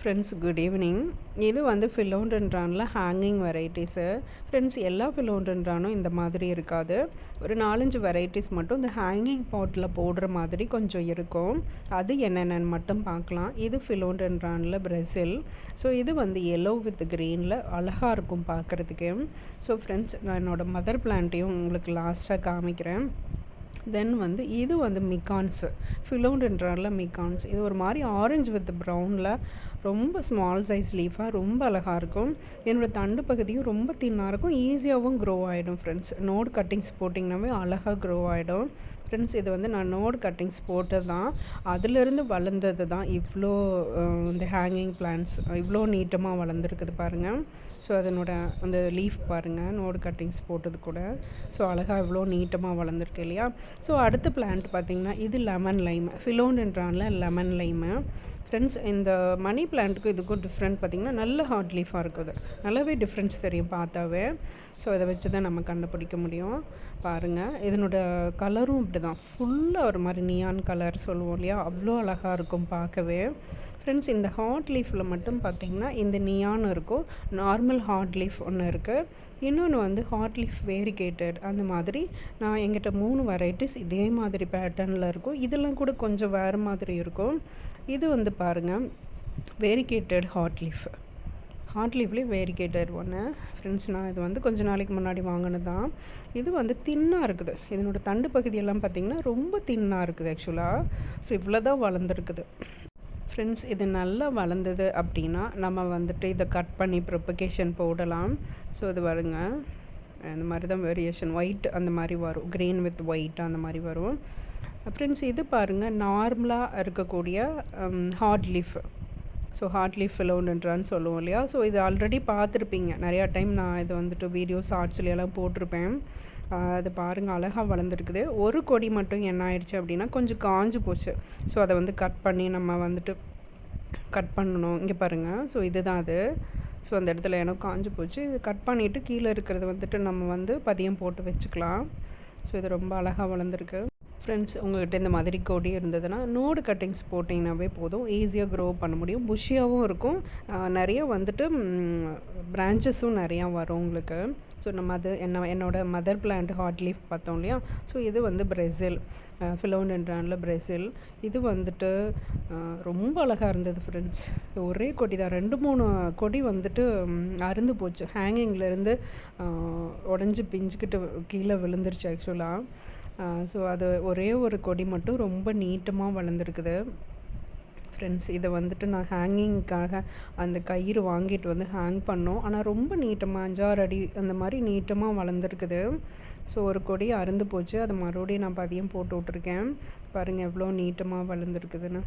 Friends good evening இது வந்து ஃபிலோண்டன்றானில் hanging varieties friends எல்லா ஃபிலோண்டன்றானும் இந்த மாதிரி இருக்காது. ஒரு நாலஞ்சு வெரைட்டிஸ் மட்டும் இந்த ஹேங்கிங் பாட்டில் போடுற மாதிரி கொஞ்சம் இருக்கும். அது என்னென்னு மட்டும் பார்க்கலாம். இது ஃபிலோண்டன்றானில் பிரசில் ஸோ இது வந்து எல்லோ வித் க்ரீனில் அழகாக இருக்கும் பார்க்குறதுக்கு. ஸோ ஃப்ரெண்ட்ஸ் நான் என்னோடய மதர் பிளான்ட்டையும் உங்களுக்கு லாஸ்ட்டாக காமிக்கிறேன். தென் வந்து இது வந்து மிகான்ஸு ஃபிலோண்டுன்றால மிகான்ஸ் இது ஒரு மாதிரி ஆரஞ்சு வித் ப்ரௌனில் ரொம்ப ஸ்மால் சைஸ் லீஃபாக ரொம்ப அழகாக இருக்கும். என்னோடய தண்டு பகுதியும் ரொம்ப தின்னாக இருக்கும். ஈஸியாகவும் க்ரோ ஆகிடும் ஃப்ரெண்ட்ஸ் நோட் கட்டிங்ஸ் போட்டிங்கனாவே அழகாக க்ரோ ஆகிடும் ஃப்ரெண்ட்ஸ் இது வந்து நான் நோட் கட்டிங்ஸ் போட்டது தான் அதிலிருந்து வளர்ந்தது தான் இவ்வளோ இந்த ஹேங்கிங் பிளான்ஸ் இவ்வளோ நீட்டமாக வளர்ந்துருக்குது பாருங்கள் ஸோ அதனோட அந்த லீஃப் பாருங்கள் நோடு கட்டிங்ஸ் போட்டது கூட. ஸோ அழகாக இவ்வளோ நீட்டமாக வளர்ந்துருக்கு இல்லையா? ஸோ அடுத்த பிளான்ட் பார்த்திங்கன்னா இது லெமன் லைம் ஃபிலோன்ன்றான்ல லெமன் லைமு ஃப்ரெண்ட்ஸ் இந்த மணி பிளான்ட்டுக்கும் இதுக்கும் டிஃப்ரெண்ட் பார்த்திங்கன்னா நல்ல ஹார்ட் லீஃபாக இருக்குது. நல்லாவே டிஃப்ரென்ஸ் தெரியும் பார்த்தாவே. ஸோ இதை வச்சு தான் நம்ம கண்டுபிடிக்க முடியும். பாருங்கள் இதனோட கலரும் இப்படி தான் ஃபுல்லாக ஒரு மாதிரி நியான் கலர் சொல்லுவோம் இல்லையா? அவ்வளோ அழகாக இருக்கும் பார்க்கவே. ஃப்ரெண்ட்ஸ் இந்த ஹாட் லீஃபில் மட்டும் பார்த்திங்கன்னா இந்த நியான் இருக்கும். நார்மல் ஹாட் லீஃப் ஒன்று இருக்குது இன்னொன்று வந்து ஹாட் லீஃப் வேரிகேட்டட் அந்த மாதிரி. நான் எங்கிட்ட மூணு வெரைட்டிஸ் இதே மாதிரி பேட்டர்னில் இருக்கும். இதெல்லாம் கூட கொஞ்சம் வேறு மாதிரி இருக்கும். இது வந்து பாருங்கள் வேரிகேட்டட் ஹாட் லீஃப் ஹாட் லீஃப்லேயே வேரிகேட்டட் ஒன்று ஃப்ரெண்ட்ஸ் நான் இது வந்து கொஞ்சம் நாளைக்கு முன்னாடி வாங்கினது தான் இது வந்து தின்னாக இருக்குது. இதனோட தண்டு பகுதியெல்லாம் பார்த்திங்கன்னா ரொம்ப தின்னாக இருக்குது ஆக்சுவலாக ஸோ இவ்வளோ தான் வளர்ந்துருக்குது. ஃப்ரெண்ட்ஸ் இது நல்லா வளர்ந்தது அப்படின்னா நம்ம வந்துட்டு இதை கட் பண்ணி ப்ரொபகேஷன் போடலாம். ஸோ இது வருங்க இந்த மாதிரி தான் வேரியேஷன் ஒயிட் அந்த மாதிரி வரும். க்ரீன் வித் ஒயிட் அந்த மாதிரி வரும். ஃப்ரெண்ட்ஸ் இது பாருங்கள் நார்மலாக இருக்கக்கூடிய heart leaf so heart leaf ஃபிலோன்றான்னு சொல்லுவோம் இல்லையா? ஸோ இது ஆல்ரெடி பார்த்துருப்பீங்க. நிறையா டைம் நான் இது வந்துட்டு வீடியோஸ் ஆர்ட்ஸ்லையெல்லாம் போட்டிருப்பேன். அது பாருங்கள் அழகாக வளர்ந்துருக்குது. ஒரு கொடி மட்டும் என்ன ஆயிடுச்சு அப்படின்னா கொஞ்சம் காஞ்சு போச்சு. ஸோ அதை வந்து கட் பண்ணி நம்ம வந்துட்டு கட் பண்ணணும். இங்கே பாருங்கள் ஸோ இதுதான் அது. ஸோ அந்த இடத்துல எனக்கு காஞ்சு போச்சு. இது கட் பண்ணிவிட்டு கீழே இருக்கிறது வந்துட்டு நம்ம வந்து பதியம் போட்டு வச்சுக்கலாம். ஸோ இது ரொம்ப அழகாக வளர்ந்துருக்கு. ஃப்ரெண்ட்ஸ் உங்கள்கிட்ட இந்த மாதிரி கொடி இருந்ததுன்னா நோடு கட்டிங்ஸ் போட்டிங்கனாவே போதும். ஈஸியாக க்ரோ பண்ண முடியும். புஷியாகவும் இருக்கும். நிறைய வந்துட்டு பிரான்ச்சஸும் நிறையா வரும் உங்களுக்கு. ஸோ நம்ம அது என்ன என்னோடய மதர் பிளான்ட் ஹாட் லீஃப் பார்த்தோம் இல்லையா? ஸோ இது வந்து பிரேசில் ஃபிலோன்ன்றான்ல பிரேசில் இது வந்துட்டு ரொம்ப அழகாக இருந்தது ஃப்ரெண்ட்ஸ் ஒரே கொடி தான். ரெண்டு மூணு கொடி வந்துட்டு அருந்து போச்சு. ஹேங்கிங்லேருந்து உடஞ்சி பிஞ்சுக்கிட்டு கீழே விழுந்துருச்சு ஆக்சுவலாக ஸோ அது ஒரே ஒரு கொடி மட்டும் ரொம்ப நீட்டமாக வளர்ந்துருக்குது. ஃப்ரெண்ட்ஸ் இதை வந்துட்டு நான் ஹேங்கிங்க்காக அந்த கயிறு வாங்கிட்டு வந்து ஹேங் பண்ணோம். ஆனால் ரொம்ப நீட்டமாக அஞ்சாறு அடி அந்த மாதிரி நீட்டமாக வளர்ந்துருக்குது. ஸோ ஒரு கொடி அறுந்து போச்சு. அதை மறுபடியும் நான் பதியம் போட்டு விட்ருக்கேன் பாருங்கள் எவ்வளோ நீட்டமாக வளர்ந்துருக்குதுன்னு.